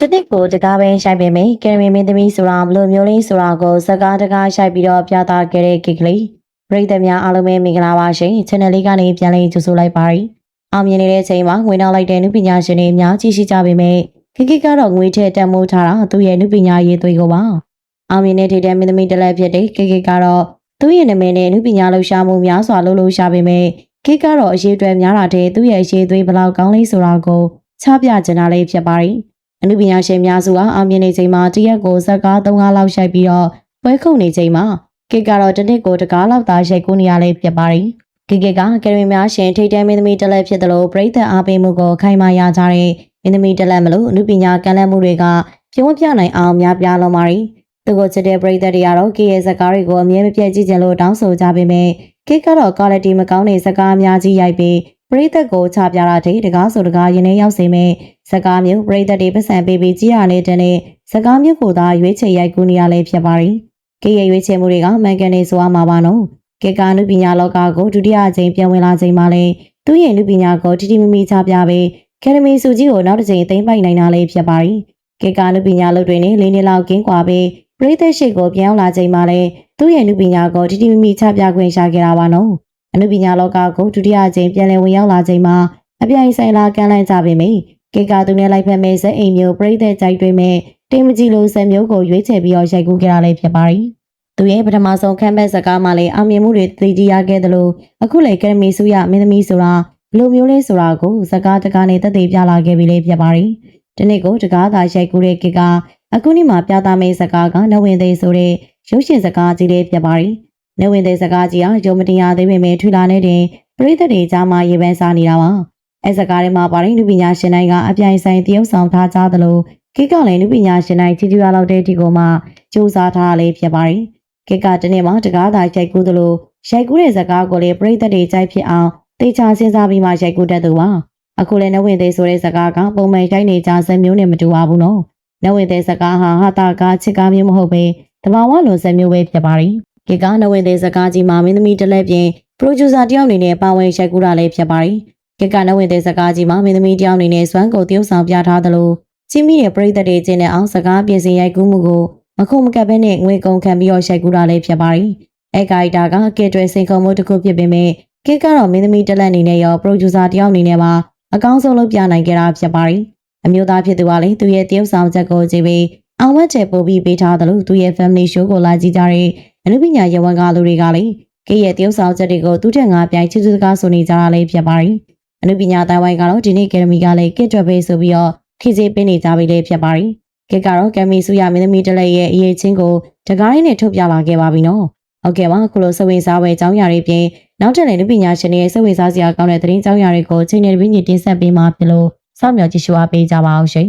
တတိကိုတကားပဲရှိုက်ပေမယ့်ကယ်ရီမင်းသမီးဆိုတာဘလို့မျိုးလေးဆိုတာကိုစကားတကားရှိုက်ပြီးတော့ပြသခဲ့တဲ့ကိကလေးပရိသတ်များအားလုံးပဲမင်္ဂလာပါရှင် channel လေးကနေပြန်လည်ကြိုဆိုလိုက်ပါရစေအောင်မြင်နေတဲ့အချိန်မှာငွေနောက်လိုက်တဲ့နုပညာရှင်တွေအများကြီးရှိကြပေမယ့်ခိကိကတော့ငွေထည့်တက်မိုးထားတာသူ့ရဲ့နုပညာရေးသွေးကိုပါအောင်မြင်တဲ့ထိတဲ့မင်းသမီးတစ်လက်ဖြစ်တဲ့ကိကိကတော့သူ့ရဲ့နာမည်နဲ့နုပညာလှူရှာမှုများစွာလုပ်လို့ရှာပေမယ့်ကိကတော့အရေးအတွက်များတာတဲ့သူ့ရဲ့အရေးသွေးဘလောက်ကောင်းလေးဆိုတာကိုချပြချင်တာလေးဖြစ်ပါရီ အနုပညာရှင်များစုဟာအောင်မြင်နေချိန်မှာတရက်ကိုဇက်ကား၃ကားလောက်ရှိုက်ပြီးတော့ပွဲခုန်နေချိန်မှာကေကတော့တစ်နှစ်ကိုတကားလောက်သာရိုက်ကူးနေရလေးဖြစ်ပါတယ်။ကေကေကကယ်ရီများရှင်ထိတ်တဲမင်းသမီးတစ်လက်ဖြစ်တယ်လို့ပြိသက်အားပေးမှုကိုခိုင်မာရကြတဲ့မင်းသမီးတစ်လက်မလို့အနုပညာကံလက်မှုတွေကပြုံးပြနိုင်အောင်များပြားလုံးပါတယ်။သူကိုချစ်တဲ့ပြိသက်တွေကတော့ကေရဲ့ဇက်ကားတွေကိုအမြဲမပြတ်ကြည့်ကြလို့တောင်းဆိုကြပေမဲ့ကေကတော့ quality မကောင်းတဲ့ဇက်ကားအများကြီးရိုက်ပြီး ပရိသတ်ကိုချပြတာတဲ့တကားဆိုတကားရင်ထဲရောက်စေမဲ့စကားမျိုးပရိသတ်တွေပတ်စံပေးပြီးကြည်ရနေတဲ့နဲ့စကားမျိုးကိုသာရွေးချယ်ရိုက်ကူးနေရလဲဖြစ်ပါရီ။ကေရဲ့ရွေးချယ်မှုတွေကမှန်ကန်နေဆိုရမှာပါနော်။ကေကာနုပညာလောကကိုဒုတိယအကြိမ်ပြန်ဝင်လာချိန်မှာလဲသူ့ရဲ့နုပညာကိုတီတီမီမီချပြပြီးကယ်ဒမီစုကြီးကိုနောက်တစ်ကြိမ်သိမ်းပိုက်နိုင်တာလေးဖြစ်ပါရီ။ကေကာနုပညာလုပ်တွေနဲ့လေးနှစ်လောက်ကင်းကွာပြီးပရိသတ်ရှိကိုပြန်ရောက်လာချိန်မှာလဲသူ့ရဲ့နုပညာကိုတီတီမီမီချပြခွင့်ရှာခဲ့တာပါနော်။ အနုပညာလောကကိုဒုတိယအကြိမ်ပြန်လည်ဝင်ရောက်လာချိန်မှာအပြိုင်ဆိုင်လာကမ်းလှမ်းကြပေမယ့်ကေကာသူနဲ့လိုက်ဖက်မဲ့ဇက်အိမ်မျိုးပြိသက်ကြိုက်တွေမဲ့တင်မကြီးလိုဇက်မျိုးကိုရွေးချယ်ပြီးတော့ရိုက်ကူးကြတာလည်းဖြစ်ပါရီ။သူရဲ့ပထမဆုံးခမ်းဘက်စကားမှလည်းအောင်မြင်မှုတွေသိကြရခဲ့သလိုအခုလည်းကယ်ဒမီဆူရမင်းသမီးဆိုတာဘလိုမျိုးလဲဆိုတာကိုစကားတကားနဲ့တက်သေးပြလာခဲ့ပြီလေဖြစ်ပါရီ။ဒီနေ့ကိုတကားသာရိုက်ကူးတဲ့ကေကာအခုနေ့မှာပြသမယ့်စကားကနဝင်သေးဆိုတဲ့ရုပ်ရှင်စကားကြီးလေးဖြစ်ပါရီ။ နဝင်သေးစကားကြီးဟာယုံမတရားသေးပေမဲ့ထူလာနေတဲ့ပရိသတ်တွေကြားမှာရေပန်းစားနေတာပါ။အဲစကားထဲမှာပါရင်လူပညာရှင်တိုင်းကအပြိုင်ဆိုင်တရုပ်ဆောင်ထားကြသလိုကိကလည်းလူပညာရှင်တိုင်းချီးကျူးရလောက်တဲ့ဒီကိုမှစူးစမ်းထားရလေးဖြစ်ပါတယ်။ကိကတနေ့မှတကားသာရိုက်ကူးသလိုရိုက်ကူးတဲ့စကားကိုလည်းပြိသက်တွေကြိုက်ဖြစ်အောင်တေချာစဉ်းစားပြီးမှရိုက်ကူးတတ်သူပါ။အခုလည်းနဝင်းသေးဆိုတဲ့စကားကပုံမှန်ရိုက်နေကြဇက်မျိုးနဲ့မတူပါဘူးနော်။နဝင်းသေးစကားဟာဟာတာကားချစ်ကားမျိုးမဟုတ်ပဲတဘာဝလိုဇက်မျိုးပဲဖြစ်ပါတယ်။ ကိကနဝင်းသေးစကားကြီးမှာမင်းသမီးတစ်လက်ပြင်ပရိုဂျူဆာတယောက်အနေနဲ့ပါဝင်ရိုက်ကူးတာလည်းဖြစ်ပါတယ်။ကက်ကနဝင်တဲ့စကားကြီးမှာမင်းသမီးတယောက်အနေနဲ့စွမ်းကိုတရုပ်ဆောင်ပြထားသလိုချင်းမီရဲ့ပရိသတ်တွေချင်းတဲ့အောင်စကားပြင်ဆင်ရိုက်ကူးမှုကိုမခုံမကပ်ဘဲနဲ့ငွေကုန်ခံပြီးတော့ရိုက်ကူးတာလည်းဖြစ်ပါရီအဲကာရီတာကကက်တွယ်စိန်ခုံမှုတစ်ခုဖြစ်ပေမဲ့ကက်ကတော့မင်းသမီးတက်လက်အနေနဲ့ရောပရိုဂျူဆာတယောက်အနေနဲ့ပါအကောင်းဆုံးလုပ်ပြနိုင်ကြတာဖြစ်ပါရီအမျိုးသားဖြစ်သူကလည်းသူရဲ့တရုပ်ဆောင်ချက်ကိုကြည့်ပြီးအောင်ဝတ်ချေပို့ပြီးပေးထားသလိုသူရဲ့ family show ကိုလာကြည့်ကြတဲ့ အနုပညာရဝန်ကလူတွေကလည်းကဲရဲ့တရုပ်ဆောင်ချက်တွေကိုသူတက်ငါပြိုင်ချစ်သူစကားဆိုနေကြတာလည်းဖြစ်ပါရီအနုပညာတိုင်းဝိုင်းကတော့ဒီနေ့ကယ်ဒမီကလည်းကစ်တွက်ပေးဆိုပြီးတော့ဖြည့်ဆည်းပေးနေကြပြီလေဖြစ်ပါရီကစ်ကတော့ကယ်မီဆူရမင်းသမီးတလက်ရဲ့အရေးချင်းကိုတကားရင်းနဲ့ထုတ်ပြလာခဲ့ပါပြီနော်ဟုတ်ကဲ့ပါခုလိုစဝင်စားပွဲအကြောင်းအရာတွေပြင်နောက်ထပ်လည်းအနုပညာရှင်တွေရဲ့စဝင်စားစရာကောင်းတဲ့သတင်းအကြောင်းအရာတွေကိုချိန်နယ်တစ်ပြည့်ညတင်ဆက်ပေးမှာဖြစ်လို့စောင့်မျှော်ကြည့်ရှုအားပေးကြပါအောင်ရှင်